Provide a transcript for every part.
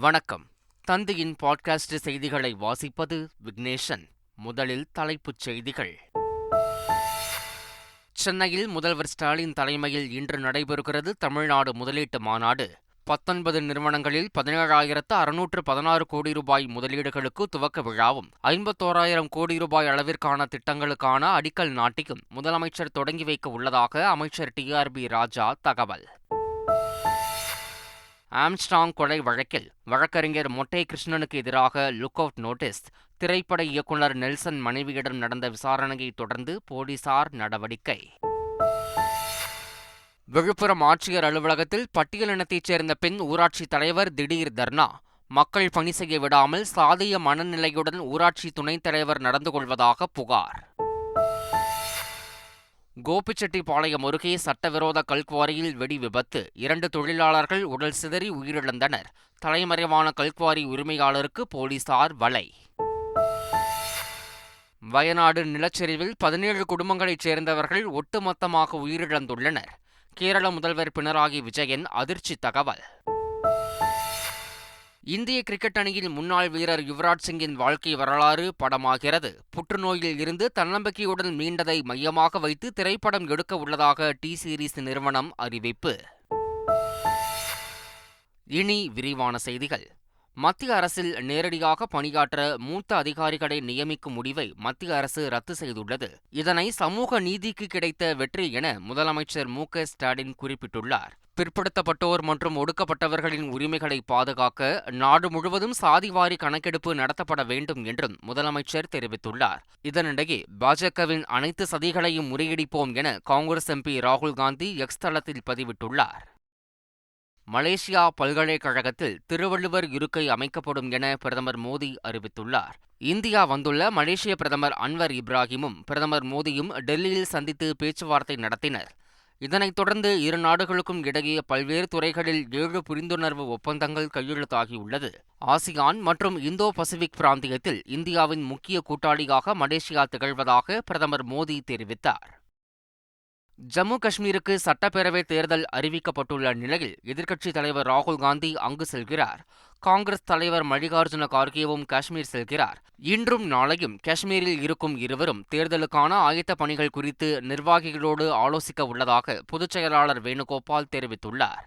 வணக்கம். தந்தியின் பாட்காஸ்ட் செய்திகளை வாசிப்பது விக்னேஷன். முதலில் தலைப்புச் செய்திகள். சென்னையில் முதல்வர் ஸ்டாலின் தலைமையில் இன்று நடைபெறுகிறது தமிழ்நாடு முதலீட்டு மாநாடு. பத்தொன்பது நிறுவனங்களில் பதினேழாயிரத்து அறுநூற்று பதினாறு கோடி ரூபாய் முதலீடுகளுக்கு துவக்க விழாவும் ஐம்பத்தோராயிரம் கோடி ரூபாய் அளவிற்கான திட்டங்களுக்கான அடிக்கல் நாட்டியும் முதலமைச்சர் தொடங்கி வைக்க உள்ளதாக அமைச்சர் டி ஆர் பி ராஜா தகவல். ஆம்ஸ்டாங் கொலை வழக்கில் வழக்கறிஞர் மொட்டை கிருஷ்ணனுக்கு எதிராக லுக் அவுட் நோட்டீஸ். திரைப்பட இயக்குநர் நெல்சன் மனைவியிடம் நடந்த விசாரணையை தொடர்ந்து போலீசார் நடவடிக்கை. விழுப்புரம் ஆட்சியர் அலுவலகத்தில் பட்டியலினத்தைச் சேர்ந்த பெண் ஊராட்சி தலைவர் திடீர் தர்ணா. மக்கள் பணி செய்ய விடாமல் சாதிய மனநிலையுடன் ஊராட்சி துணைத் தலைவர் நடந்து கொள்வதாக புகார். கோபிச்செட்டிப்பாளையம் அருகே சட்டவிரோத கல்குவாரியில் வெடி விபத்து. இரண்டு தொழிலாளர்கள் உடல் சிதறி உயிரிழந்தனர். தலைமறைவான கல்குவாரி உரிமையாளருக்கு போலீசார் வலை. வயநாடு நிலச்சரிவில் பதினேழு குடும்பங்களைச் சேர்ந்தவர்கள் ஒட்டுமொத்தமாக உயிரிழந்துள்ளனர். கேரள முதல்வர் பினராயி விஜயன் அதிர்ச்சி தகவல். இந்திய கிரிக்கெட் அணியின் முன்னாள் வீரர் யுவராஜ் சிங்கின் வாழ்க்கை வரலாறு படமாகிறது. புற்றுநோயில் இருந்து தன்னம்பிக்கையுடன் மீண்டதை மையமாக வைத்து திரைப்படம் எடுக்க உள்ளதாக டி சீரீஸ் நிறுவனம் அறிவிப்பு. இனி விரிவான செய்திகள். மத்திய அரசில் நேரடியாக பணியாற்ற மூத்த அதிகாரிகளை நியமிக்கும் முடிவை மத்திய அரசு ரத்து செய்துள்ளது. இதனை சமூக நீதிக்கு கிடைத்த வெற்றி என முதலமைச்சர் மு ஸ்டாலின் குறிப்பிட்டுள்ளார். பிற்படுத்தப்பட்டோர் மற்றும் ஒடுக்கப்பட்டவர்களின் உரிமைகளை பாதுகாக்க நாடு முழுவதும் சாதிவாரி கணக்கெடுப்பு நடத்தப்பட வேண்டும் என்றும் முதலமைச்சர் தெரிவித்துள்ளார். இதனிடையே பாஜகவின் அனைத்து சதிகளையும் முறியடிப்போம் என காங்கிரஸ் எம்பி ராகுல் காந்தி எக்ஸ் தளத்தில் பதிவிட்டுள்ளார். மலேசியா பல்கலைக்கழகத்தில் திருவள்ளுவர் இருக்கை அமைக்கப்படும் என பிரதமர் மோடி அறிவித்துள்ளார். இந்தியா வந்துள்ள மலேசிய பிரதமர் அன்வர் இப்ராஹிமும் பிரதமர் மோடியும் டெல்லியில் சந்தித்து பேச்சுவார்த்தை நடத்தினர். இதனைத் தொடர்ந்து இரு நாடுகளுக்கும் இடையே பல்வேறு துறைகளில் ஏழு புரிந்துணர்வு ஒப்பந்தங்கள் கையெழுத்தாகியுள்ளது. ஆசியான் மற்றும் இந்தோ பசிபிக் பிராந்தியத்தில் இந்தியாவின் முக்கிய கூட்டாளியாக மலேசியா திகழ்வதாக பிரதமர் மோடி தெரிவித்தார். ஜம்மு காஷ்மீருக்கு சட்டப்பேரவை தேர்தல் அறிவிக்கப்பட்டுள்ள நிலையில் எதிர்க்கட்சித் தலைவர் ராகுல் காந்தி அங்கு செல்கிறார். காங்கிரஸ் தலைவர் மல்லிகார்ஜுன கார்கேவும் காஷ்மீர் செல்கிறார். இன்றும் நாளையும் காஷ்மீரில் இருக்கும் இருவரும் தேர்தலுக்கான ஆயத்த பணிகள் குறித்து நிர்வாகிகளோடு ஆலோசிக்க உள்ளதாக பொதுச் செயலாளர் வேணுகோபால் தெரிவித்துள்ளார்.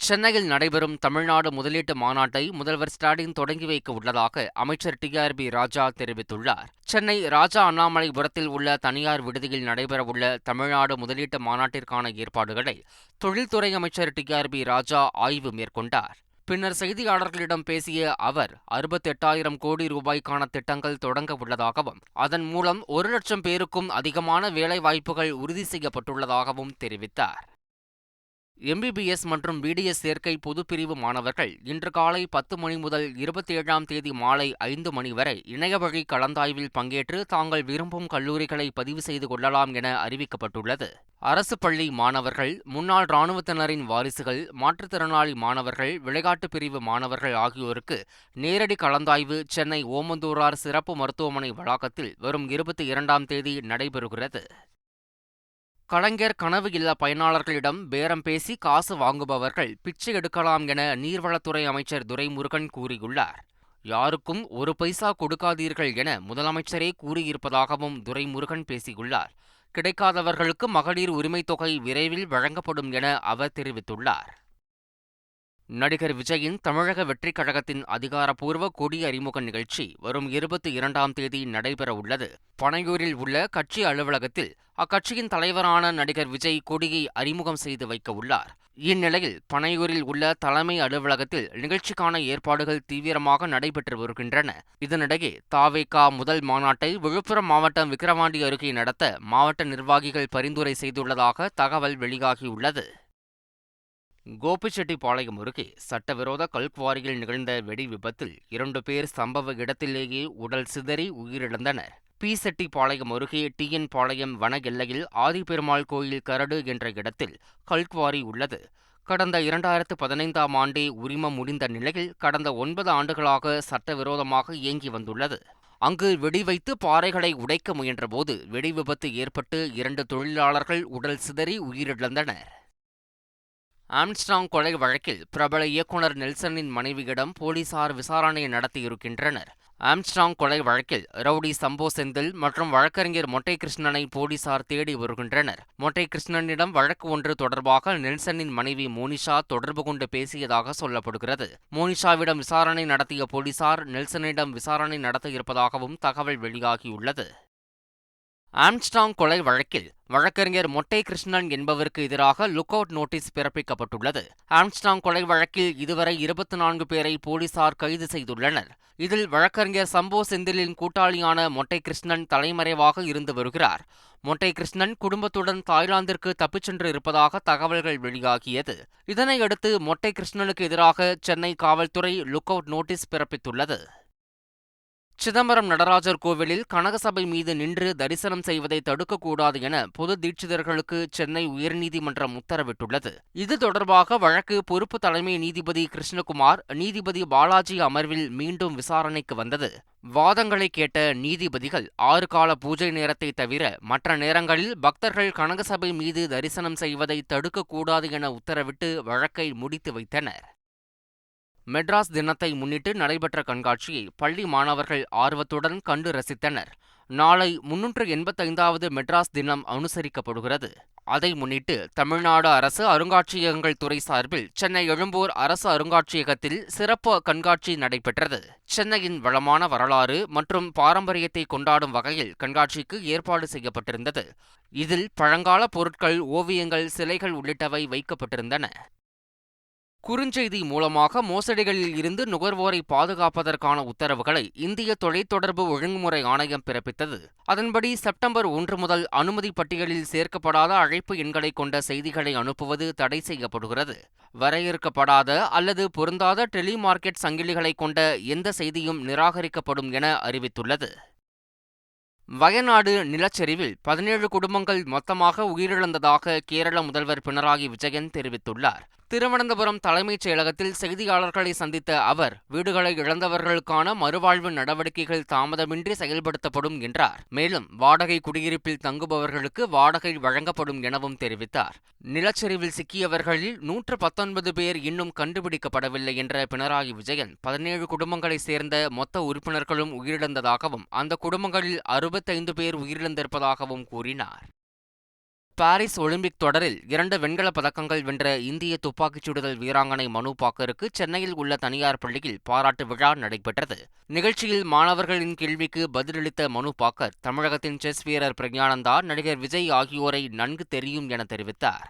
சென்னையில் நடைபெறும் தமிழ்நாடு முதலீட்டு மாநாட்டை முதல்வர் ஸ்டாலின் தொடங்கி வைக்க உள்ளதாக அமைச்சர் டி ஆர் பி ராஜா தெரிவித்துள்ளார். சென்னை ராஜா அண்ணாமலைபுரத்தில் உள்ள தனியார் விடுதியில் நடைபெறவுள்ள தமிழ்நாடு முதலீட்டு மாநாட்டிற்கான ஏற்பாடுகளை தொழில்துறை அமைச்சர் டி ஆர் பி ராஜா ஆய்வு மேற்கொண்டார். பின்னர் செய்தியாளர்களிடம் பேசிய அவர் அறுபத்தெட்டாயிரம் கோடி ரூபாய்க்கான திட்டங்கள் தொடங்க உள்ளதாகவும் அதன் மூலம் ஒரு லட்சம் பேருக்கும் அதிகமான வேலைவாய்ப்புகள் உறுதி செய்யப்பட்டுள்ளதாகவும் தெரிவித்தார். எம்பிபிஎஸ் மற்றும் பிடிஎஸ் சேர்க்கை பொதுப்பிரிவு மாணவர்கள் இன்று காலை பத்து மணி முதல் இருபத்தி ஏழாம் தேதி மாலை ஐந்து மணி வரை இணையவழி கலந்தாய்வில் பங்கேற்று தாங்கள் விரும்பும் கல்லூரிகளை பதிவு செய்து கொள்ளலாம் என அறிவிக்கப்பட்டுள்ளது. அரசு பள்ளி மாணவர்கள் முன்னாள் இராணுவத்தினரின் வாரிசுகள் மாற்றுத்திறனாளி மாணவர்கள் விளையாட்டு பிரிவு மாணவர்கள் ஆகியோருக்கு நேரடி கலந்தாய்வு சென்னை ஓமந்தூரார் சிறப்பு மருத்துவமனை வளாகத்தில் வரும் இருபத்தி இரண்டாம் தேதி நடைபெறுகிறது. கலைஞர் கனவு இல்ல பயனாளர்களிடம் பேரம் பேசி காசு வாங்குபவர்கள் பிச்சை எடுக்கலாம் என நீர்வளத்துறை அமைச்சர் துரைமுருகன் கூறியுள்ளார். யாருக்கும் ஒரு பைசா கொடுக்காதீர்கள் என முதலமைச்சரே கூறியிருப்பதாகவும் துரைமுருகன் பேசியுள்ளார். கிடைக்காதவர்களுக்கு மகளிர் உரிமைத் தொகை விரைவில் வழங்கப்படும் என அவர் தெரிவித்துள்ளார். நடிகர் விஜயின் தமிழக வெற்றிக் கழகத்தின் அதிகாரப்பூர்வ கொடி அறிமுக நிகழ்ச்சி வரும் இருபத்தி இரண்டாம் தேதி நடைபெறவுள்ளது பனையூரில் உள்ள கட்சி அலுவலகத்தில் அக்கட்சியின் தலைவரான நடிகர் விஜய் கொடியை அறிமுகம் செய்து வைக்க உள்ளார். இந்நிலையில் பனையூரில் உள்ள தலைமை அலுவலகத்தில் நிகழ்ச்சிக்கான ஏற்பாடுகள் தீவிரமாக நடைபெற்று வருகின்றன. இதனிடையே தாவேகா முதல் மாநாட்டை விழுப்புரம் மாவட்டம் விக்கிரவாண்டி அருகே நடத்த மாவட்ட நிர்வாகிகள் பரிந்துரை செய்துள்ளதாக தகவல் வெளியாகியுள்ளது. கோபிச்செட்டிப்பாளையம் அருகே சட்டவிரோத கல்குவாரியில் நிகழ்ந்த வெடி விபத்தில் இரண்டு பேர் சம்பவ இடத்திலேயே உடல் சிதறி உயிரிழந்தனர். பீசெட்டிப்பாளையம் அருகே டிஎன் பாளையம் வன எல்லையில் ஆதிபெருமாள் கோயில் கரடு என்ற இடத்தில் கல்குவாரி உள்ளது. கடந்த இரண்டாயிரத்து பதினைந்தாம் ஆண்டே உரிமம் முடிந்த நிலையில் கடந்த ஒன்பது ஆண்டுகளாக சட்டவிரோதமாக இயங்கி வந்துள்ளது. அங்கு வெடி வைத்து பாறைகளை உடைக்க முயன்றபோது வெடி விபத்து ஏற்பட்டு இரண்டு தொழிலாளர்கள் உடல் சிதறி உயிரிழந்தனர். ஆம்ஸ்ட்ராங் கொலை வழக்கில் பிரபல இயக்குனர் நெல்சனின் மனைவியிடம் போலீசார் விசாரணை நடத்தியிருக்கின்றனர் ஆம்ஸ்ட்ராங் கொலை வழக்கில் ரவுடி சம்போ செந்தில் மற்றும் வழக்கறிஞர் மொட்டை கிருஷ்ணனை போலீசார் தேடி வருகின்றனர். மொட்டை கிருஷ்ணனிடம் வழக்கு ஒன்று தொடர்பாக நெல்சனின் மனைவி மோனிஷா தொடர்பு கொண்டு பேசியதாக சொல்லப்படுகிறது. மோனிஷாவிடம் விசாரணை நடத்திய போலீசார் நெல்சனிடம் விசாரணை நடத்த இருப்பதாகவும் தகவல் வெளியாகியுள்ளது. ஆம்ஸ்டாங் கொலை வழக்கில் வழக்கறிஞர் மொட்டை கிருஷ்ணன் என்பவருக்கு எதிராக லுக் அவுட் நோட்டீஸ் பிறப்பிக்கப்பட்டுள்ளது. ஆம்ஸ்டாங் கொலை வழக்கில் இதுவரை இருபத்தி நான்கு பேரை போலீசார் கைது செய்துள்ளனர். இதில் வழக்கறிஞர் சம்போ செந்திலின் கூட்டாளியான மொட்டை கிருஷ்ணன் தலைமறைவாக இருந்து வருகிறார். மொட்டை கிருஷ்ணன் குடும்பத்துடன் தாய்லாந்திற்கு தப்பிச் சென்று இருப்பதாக தகவல்கள் வெளியாகியது. இதனையடுத்து மொட்டை கிருஷ்ணனுக்கு எதிராக சென்னை காவல்துறை லுக் அவுட் நோட்டீஸ் பிறப்பித்துள்ளது. சிதம்பரம் நடராஜர் கோவிலில் கனகசபை மீது நின்று தரிசனம் செய்வதை தடுக்கக்கூடாது என பொது தீட்சிதர்களுக்கு சென்னை உயர்நீதிமன்றம் உத்தரவிட்டுள்ளது. இது தொடர்பாக வழக்கு பொறுப்பு தலைமை நீதிபதி கிருஷ்ணகுமார் நீதிபதி பாலாஜி அமர்வில் மீண்டும் விசாரணைக்கு வந்தது. வாதங்களை கேட்ட நீதிபதிகள் ஆறு கால பூஜை நேரத்தை தவிர மற்ற நேரங்களில் பக்தர்கள் கனகசபை மீது தரிசனம் செய்வதை தடுக்கக்கூடாது என உத்தரவிட்டு வழக்கை முடித்து வைத்தனர். மெட்ராஸ் தினத்தை முன்னிட்டு நடைபெற்ற கண்காட்சியை பள்ளி மாணவர்கள் ஆர்வத்துடன் கண்டு ரசித்தனர். நாளை முன்னூற்று எண்பத்தைந்தாவது மெட்ராஸ் தினம் அனுசரிக்கப்படுகிறது. அதை முன்னிட்டு தமிழ்நாடு அரசு அருங்காட்சியகங்கள் துறை சார்பில் சென்னை எழும்பூர் அரசு அருங்காட்சியகத்தில் சிறப்பு கண்காட்சி நடைபெற்றது. சென்னையின் வளமான வரலாறு மற்றும் பாரம்பரியத்தை கொண்டாடும் வகையில் கண்காட்சிக்கு ஏற்பாடு செய்யப்பட்டிருந்தது. இதில் பழங்கால பொருட்கள் ஓவியங்கள் சிலைகள் உள்ளிட்டவை வைக்கப்பட்டிருந்தன. குறுஞ்செய்தி மூலமாக மோசடிகளில் இருந்து நுகர்வோரை பாதுகாப்பதற்கான உத்தரவுகளை இந்திய தொலைத்தொடர்பு ஒழுங்குமுறை ஆணையம் பிறப்பித்தது. அதன்படி செப்டம்பர் ஒன்று முதல் அனுமதி பட்டியலில் சேர்க்கப்படாத அழைப்பு எண்களை கொண்ட செய்திகளை அனுப்புவது தடை செய்யப்படுகிறது. வரையறுக்கப்படாத அல்லது பொருந்தாத டெலிமார்க்கெட் சங்கிலிகளை கொண்ட எந்த செய்தியும் நிராகரிக்கப்படும் என அறிவித்துள்ளது. வயநாடு நிலச்சரிவில் பதினேழு குடும்பங்கள் மொத்தமாக உயிரிழந்ததாக கேரள முதல்வர் பினராயி விஜயன் தெரிவித்துள்ளார். திருவனந்தபுரம் தலைமைச் செயலகத்தில் செய்தியாளர்களை சந்தித்த அவர் வீடுகளை இழந்தவர்களுக்கான மறுவாழ்வு நடவடிக்கைகள் தாமதமின்றி செயல்படுத்தப்படும் என்றார். மேலும் வாடகை குடியிருப்பில் தங்குபவர்களுக்கு வாடகை வழங்கப்படும் எனவும் தெரிவித்தார். நிலச்சரிவில் சிக்கியவர்களில் நூற்று பத்தொன்பது பேர் இன்னும் கண்டுபிடிக்கப்படவில்லை என்ற பினராயி விஜயன் பதினேழு குடும்பங்களைச் சேர்ந்த மொத்த உறுப்பினர்களும் உயிரிழந்ததாகவும் அந்த குடும்பங்களில் அறுபது இருபத்தைந்து பேர் உயிரிழந்திருப்பதாகவும் கூறினார். பாரிஸ் ஒலிம்பிக் தொடரில் இரண்டு வெண்கலப் பதக்கங்கள் வென்ற இந்திய துப்பாக்கிச் சுடுதல் வீராங்கனை மனு பாக்கருக்கு சென்னையில் உள்ள தனியார் பள்ளியில் பாராட்டு விழா நடைபெற்றது. நிகழ்ச்சியில் மாணவர்களின் கேள்விக்கு பதிலளித்த மனு பாக்கர் தமிழகத்தின் செஸ் வீரர் பிரக்ஞானந்தா நடிகர் விஜய் ஆகியோரை நன்கு தெரியும் என தெரிவித்தார்.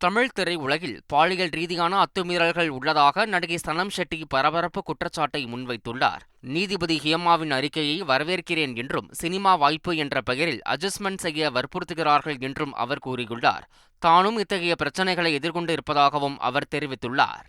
தமிழ் திரை உலகில் பாலியல் ரீதியான அத்துமீறல்கள் உள்ளதாக நடிகை சனம் ஷெட்டி பரபரப்பு குற்றச்சாட்டை முன்வைத்துள்ளார். நீதிபதி ஹியம்மாவின் அறிக்கையை வரவேற்கிறேன் என்றும் சினிமா வாய்ப்பு என்ற பெயரில் அட்ஜஸ்ட்மெண்ட் செய்ய வற்புறுத்துகிறார்கள் என்றும் அவர் கூறியுள்ளார். தானும் இத்தகைய பிரச்சினைகளை எதிர்கொண்டு இருப்பதாகவும் அவர் தெரிவித்துள்ளார்.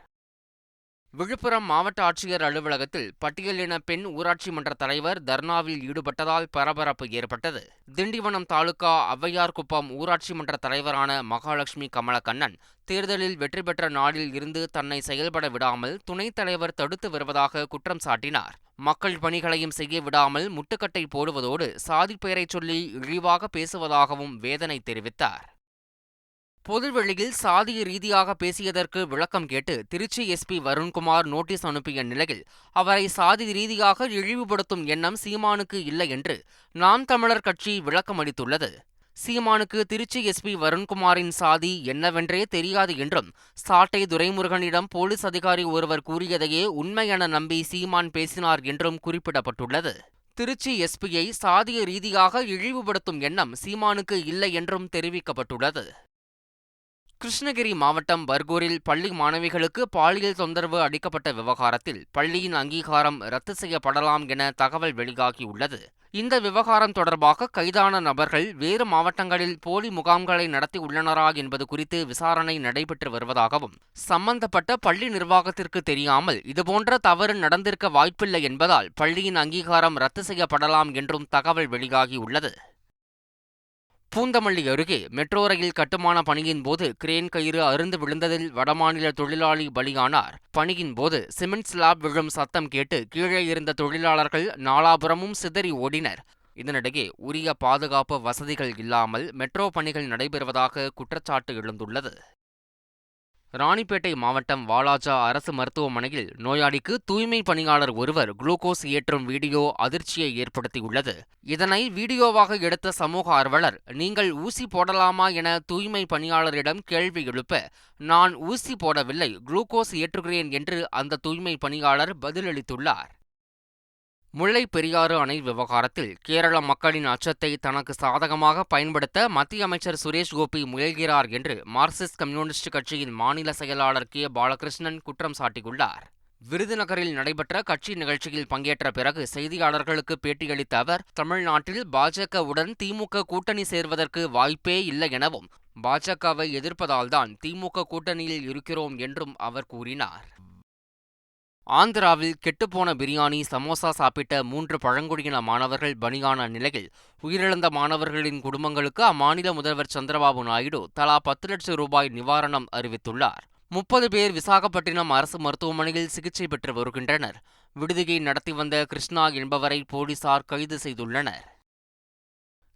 விழுப்புரம் மாவட்ட ஆட்சியர் அலுவலகத்தில் பட்டியலின பெண் ஊராட்சி மன்ற தலைவர் தர்ணாவில் ஈடுபட்டதால் பரபரப்பு ஏற்பட்டது. திண்டிவனம் தாலுகா ஔவையார்குப்பம் ஊராட்சி மன்ற தலைவரான மகாலட்சுமி கமலக்கண்ணன் தேர்தலில் வெற்றி பெற்ற நாளில் இருந்து தன்னை செயல்பட விடாமல் துணைத் தலைவர் தடுத்து வருவதாக குற்றம் சாட்டினார். மக்கள் பணிகளையும் செய்ய விடாமல் முட்டுக்கட்டை போடுவதோடு சாதிப்பெயரைச் சொல்லி இழிவாக பேசுவதாகவும் வேதனை தெரிவித்தார். பொதுவெளியில் சாதிய ரீதியாக பேசியதற்கு விளக்கம் கேட்டு திருச்சி எஸ்பி வருண்குமார் நோட்டீஸ் அனுப்பிய நிலையில் அவரை சாதி ரீதியாக இழிவுபடுத்தும் எண்ணம் சீமானுக்கு இல்லை என்று நாம் தமிழர் கட்சி விளக்கம் அளித்துள்ளது. சீமானுக்கு திருச்சி எஸ்பி வருண்குமாரின் சாதி என்னவென்றே தெரியாது என்றும் சாட்டை துரைமுருகனிடம் போலீஸ் அதிகாரி ஒருவர் கூறியதையே உண்மை என நம்பி சீமான் பேசினார் என்றும் குறிப்பிடப்பட்டுள்ளது. திருச்சி எஸ்பியை சாதிய ரீதியாக இழிவுபடுத்தும் எண்ணம் சீமானுக்கு இல்லை என்றும் தெரிவிக்கப்பட்டுள்ளது. கிருஷ்ணகிரி மாவட்டம் பர்கூரில் பள்ளி மாணவிகளுக்கு பாலியல் தொந்தரவு அளிக்கப்பட்ட விவகாரத்தில் பள்ளியின் அங்கீகாரம் ரத்து செய்யப்படலாம் என தகவல் வெளியாகியுள்ளது. இந்த விவகாரம் தொடர்பாக கைதான நபர்கள் வேறு மாவட்டங்களில் போலி முகாம்களை நடத்தி உள்ளனரா என்பது குறித்து விசாரணை நடைபெற்று வருவதாகவும் சம்பந்தப்பட்ட பள்ளி நிர்வாகத்திற்கு தெரியாமல் இதுபோன்ற தவறு நடந்திருக்க வாய்ப்பில்லை என்பதால் பள்ளியின் அங்கீகாரம் ரத்து செய்யப்படலாம் என்றும் தகவல் வெளியாகியுள்ளது. பூந்தமல்லி அருகே மெட்ரோ ரயில் கட்டுமான பணியின் போது கிரேன் கயிறு அருந்து விழுந்ததில் வடமாநில தொழிலாளி பலியானார். பணியின் போது சிமெண்ட் ஸ்லாப் விழும் சத்தம் கேட்டு கீழே இருந்த தொழிலாளர்கள் நாலாபுரமும் சிதறி ஓடினர். இதனிடையே உரிய பாதுகாப்பு வசதிகள் இல்லாமல் மெட்ரோ பணிகள் நடைபெறுவதாக குற்றச்சாட்டு எழுந்துள்ளது. ராணிப்பேட்டை மாவட்டம் வாலாஜா அரசு மருத்துவமனையில் நோயாளிக்கு தூய்மை பணியாளர் ஒருவர் குளுக்கோஸ் ஏற்றும் வீடியோ அதிர்ச்சியை ஏற்படுத்தியுள்ளது. இதனை வீடியோவாக எடுத்த சமூக ஆர்வலர் நீங்கள் ஊசி போடலாமா என தூய்மை பணியாளரிடம் கேள்வி எழுப்ப நான் ஊசி போடவில்லை குளுக்கோஸ் ஏற்றுகிறேன் என்று அந்த தூய்மை பணியாளர் பதிலளித்துள்ளார். முல்லை பெரியாறு அணை விவகாரத்தில் கேரள மக்களின் அச்சத்தை தனக்கு சாதகமாக பயன்படுத்த மத்திய அமைச்சர் சுரேஷ் கோபி முயல்கிறார் என்று மார்க்சிஸ்ட் கம்யூனிஸ்ட் கட்சியின் மாநில செயலாளர் கே. பாலகிருஷ்ணன் குற்றம் சாட்டியுள்ளார். விருதுநகரில் நடைபெற்ற கட்சி நிகழ்ச்சியில் பங்கேற்ற பிறகு செய்தியாளர்களுக்கு பேட்டியளித்த அவர் தமிழ்நாட்டில் பாஜகவுடன் திமுக கூட்டணி சேர்வதற்கு வாய்ப்பே இல்லை எனவும் பாஜகவை எதிர்ப்பதால்தான் திமுக கூட்டணியில் இருக்கிறோம் என்றும் அவர் கூறினார். ஆந்திராவில் கெட்டுப்போன பிரியாணி சமோசா சாப்பிட்ட மூன்று பழங்குடியின மாணவர்கள் பணியான நிலையில் உயிரிழந்த மாணவர்களின் குடும்பங்களுக்கு அம்மாநில முதல்வர் சந்திரபாபு நாயுடு தலா பத்து லட்சம் ரூபாய் நிவாரணம் அறிவித்துள்ளார். முப்பது பேர் விசாகப்பட்டினம் அரசு மருத்துவமனையில் சிகிச்சை பெற்று வருகின்றனர். விடுதியை நடத்தி வந்த கிருஷ்ணா என்பவரை போலீசார் கைது செய்துள்ளனர்.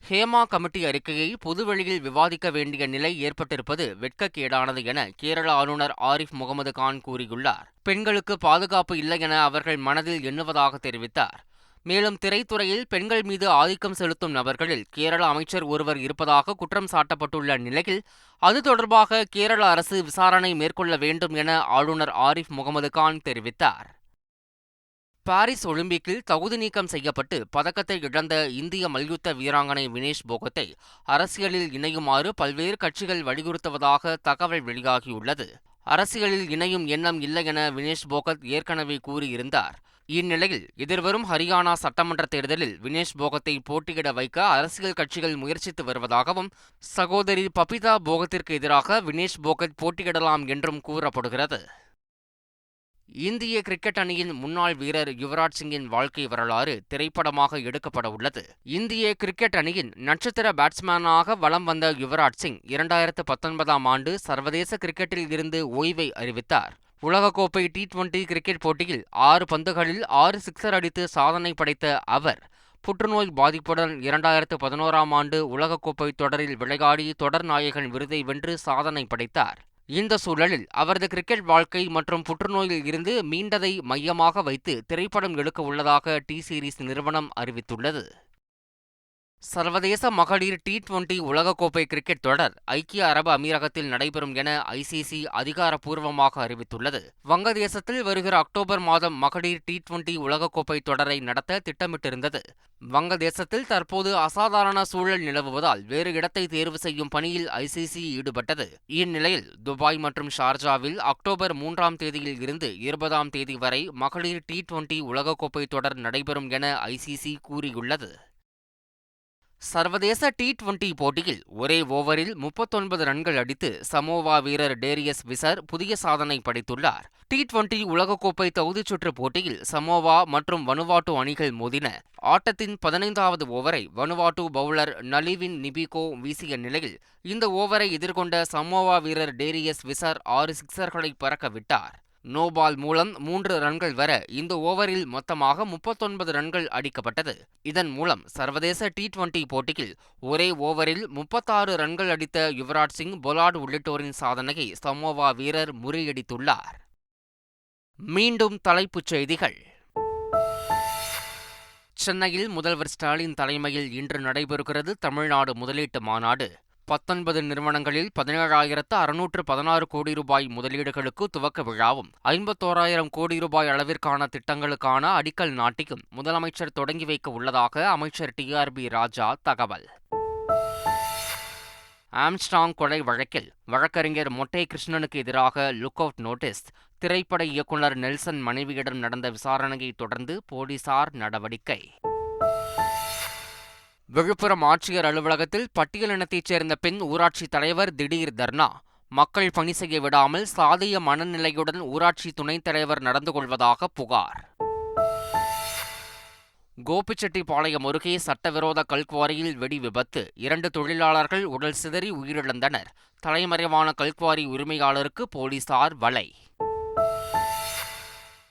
ஹேமா கமிட்டி அறிக்கையை பொதுவெளியில் விவாதிக்க வேண்டிய நிலை ஏற்பட்டிருப்பது வெட்கக்கேடானது என கேரள ஆளுநர் ஆரிஃப் முகமது கான் கூறியுள்ளார். பெண்களுக்கு பாதுகாப்பு இல்லை என அவர்கள் மனதில் எண்ணுவதாக தெரிவித்தார். மேலும் திரைத்துறையில் பெண்கள் மீது ஆதிக்கம் செலுத்தும் நபர்களில் கேரள அமைச்சர் ஒருவர் இருப்பதாக குற்றம் சாட்டப்பட்டுள்ள நிலையில் அது தொடர்பாக கேரள அரசு விசாரணை மேற்கொள்ள வேண்டும் என ஆளுநர் ஆரிஃப் முகமது கான் தெரிவித்தார். பாரிஸ் ஒலிம்பிக்கில் தகுதி நீக்கம் செய்யப்பட்டு பதக்கத்தை இழந்த இந்திய மல்யுத்த வீராங்கனை வினேஷ் போகத்தை அரசியலில் இணையுமாறு பல்வேறு கட்சிகள் வலியுறுத்துவதாக தகவல் வெளியாகியுள்ளது. அரசியலில் இணையும் எண்ணம் இல்லை என வினேஷ் போகத் ஏற்கனவே கூறியிருந்தார். இந்நிலையில் எதிர்வரும் ஹரியானா சட்டமன்ற தேர்தலில் வினேஷ் போகத்தை போட்டியிட வைக்க அரசியல் கட்சிகள் முயற்சித்து வருவதாகவும் சகோதரி பபிதா போகத்திற்கு எதிராக வினேஷ் போகத் போட்டியிடலாம் என்றும் கூறப்படுகிறது. இந்திய கிரிக்கெட் அணியின் முன்னாள் வீரர் யுவராஜ் சிங்கின் வாழ்க்கை வரலாறு திரைப்படமாக எடுக்கப்பட உள்ளது. இந்திய கிரிக்கெட் அணியின் நட்சத்திர பேட்ஸ்மேனாக வலம் வந்த யுவராஜ் சிங் இரண்டாயிரத்து பத்தொன்பதாம் ஆண்டு சர்வதேச கிரிக்கெட்டில் இருந்து ஓய்வை அறிவித்தார். உலகக்கோப்பை டி டுவெண்டி கிரிக்கெட் போட்டியில் ஆறு பந்துகளில் ஆறு சிக்சர் அடித்து சாதனை படைத்த அவர் புற்றுநோய் பாதிப்புடன் இரண்டாயிரத்து பதினோராம் ஆண்டு உலகக்கோப்பை தொடரில் விளையாடி தொடர் நாயகன் விருதை வென்று சாதனை படைத்தார். இந்த சூழலில் அவரது கிரிக்கெட் வாழ்க்கை மற்றும் புற்றுநோயில் இருந்து மீண்டதை மையமாக வைத்து திரைப்படம் எடுக்க உள்ளதாக டி சீரிஸ் நிறுவனம் அறிவித்துள்ளது. சர்வதேச மகளிர் டி டுவெண்டி உலகக்கோப்பை கிரிக்கெட் தொடர் ஐக்கிய அரபு அமீரகத்தில் நடைபெறும் என ஐசிசி அதிகாரப்பூர்வமாக அறிவித்துள்ளது. வங்கதேசத்தில் வருகிற அக்டோபர் மாதம் மகளிர் டி டுவெண்டி உலகக்கோப்பை தொடரை நடத்த திட்டமிட்டிருந்தது. வங்கதேசத்தில் தற்போது அசாதாரண சூழல் நிலவுவதால் வேறு இடத்தை தேர்வு செய்யும் பணியில் ஐசிசி ஈடுபட்டது. இந்நிலையில் துபாய் மற்றும் ஷார்ஜாவில் அக்டோபர் மூன்றாம் தேதியில் இருந்து இருபதாம் தேதி வரை மகளிர் டி டுவெண்டி உலகக்கோப்பை தொடர் நடைபெறும் என ஐசிசி கூறியுள்ளது. சர்வதேச டி டுவெண்டி போட்டியில் ஒரே ஓவரில் முப்பத்தொன்பது ரன்கள் அடித்து சமோவா வீரர் டேரியஸ் விசர் புதிய சாதனை படைத்துள்ளார். டி டுவெண்டி உலகக்கோப்பை தகுதிச்சுற்று போட்டியில் சமோவா மற்றும் வனுவாட்டு அணிகள் மோதின ஆட்டத்தின் பதினைந்தாவது ஓவரை வனுவாட்டு பவுலர் நலிவின் நிபிகோ வீசிய நிலையில் இந்த ஓவரை எதிர்கொண்ட சமோவா வீரர் டேரியஸ் விசர் ஆறு சிக்சர்களை பறக்க விட்டார். நோபால் மூலம் மூன்று ரன்கள் வர இந்த ஓவரில் மொத்தமாக முப்பத்தொன்பது ரன்கள் அடிக்கப்பட்டது. இதன் மூலம் சர்வதேச டி டுவெண்டி போட்டியில் ஒரே ஓவரில் முப்பத்தாறு ரன்கள் அடித்த யுவராஜ் சிங் பொலாட் உள்ளிட்டோரின் சாதனையை சமோவா வீரர் முறியடித்துள்ளார். மீண்டும் தலைப்புச் செய்திகள். சென்னையில் முதல்வர் ஸ்டாலின் தலைமையில் இன்று நடைபெறுகிறது தமிழ்நாடு முதலீட்டு மாநாடு. பத்தொன்பது நிறுவனங்களில் பதினேழாயிரத்து அறுநூற்று பதினாறு கோடி ரூபாய் முதலீடுகளுக்கு துவக்க விழாவும் ஐம்பத்தோராயிரம் கோடி ரூபாய் அளவிற்கான திட்டங்களுக்கான அடிக்கல் நாட்டியும் முதலமைச்சர் தொடங்கி வைக்க உள்ளதாக அமைச்சர் டி ஆர் பி ராஜா தகவல். ஆம்ஸ்டாங் கொலை வழக்கில் வழக்கறிஞர் மொட்டை கிருஷ்ணனுக்கு எதிராக லுக் அவுட் நோட்டீஸ் திரைப்பட இயக்குநர் நெல்சன் மனைவியிடம் நடந்த விசாரணையை தொடர்ந்து போலீசார் நடவடிக்கை. விழுப்புரம் ஆட்சியர் அலுவலகத்தில் பட்டியலினத்தைச் சேர்ந்த பெண் ஊராட்சி தலைவர் திடீர் தர்ணா. மக்கள் பணி செய்ய விடாமல் சாதிய மனநிலையுடன் ஊராட்சி துணைத் தலைவர் நடந்து கொள்வதாக புகார். கோபிச்செட்டிப்பாளையம் அருகே சட்டவிரோத கல்குவாரியில் வெடி விபத்து. இரண்டு தொழிலாளர்கள் உடல் சிதறி உயிரிழந்தனர். தலைமறைவான கல்குவாரி உரிமையாளருக்கு போலீசார் வலை.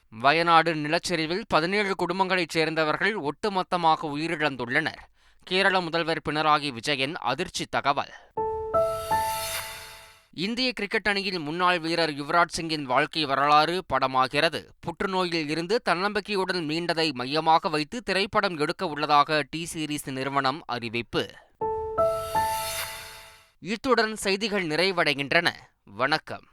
வயநாடு நிலச்சரிவில் பதினேழு குடும்பங்களைச் சேர்ந்தவர்கள் ஒட்டுமொத்தமாக உயிரிழந்துள்ளனர். கேரள முதல்வர் பினராகி விஜயன் அதிர்ச்சி தகவல். இந்திய கிரிக்கெட் அணியின் முன்னாள் வீரர் யுவராஜ் சிங்கின் வாழ்க்கை வரலாறு படமாகிறது. புற்றுநோயில் இருந்து தன்னம்பிக்கையுடன் மீண்டதை மையமாக வைத்து திரைப்படம் எடுக்க உள்ளதாக டி சீரிஸ் நிறுவனம் அறிவிப்பு. இத்துடன் செய்திகள் நிறைவடைகின்றன. வணக்கம்.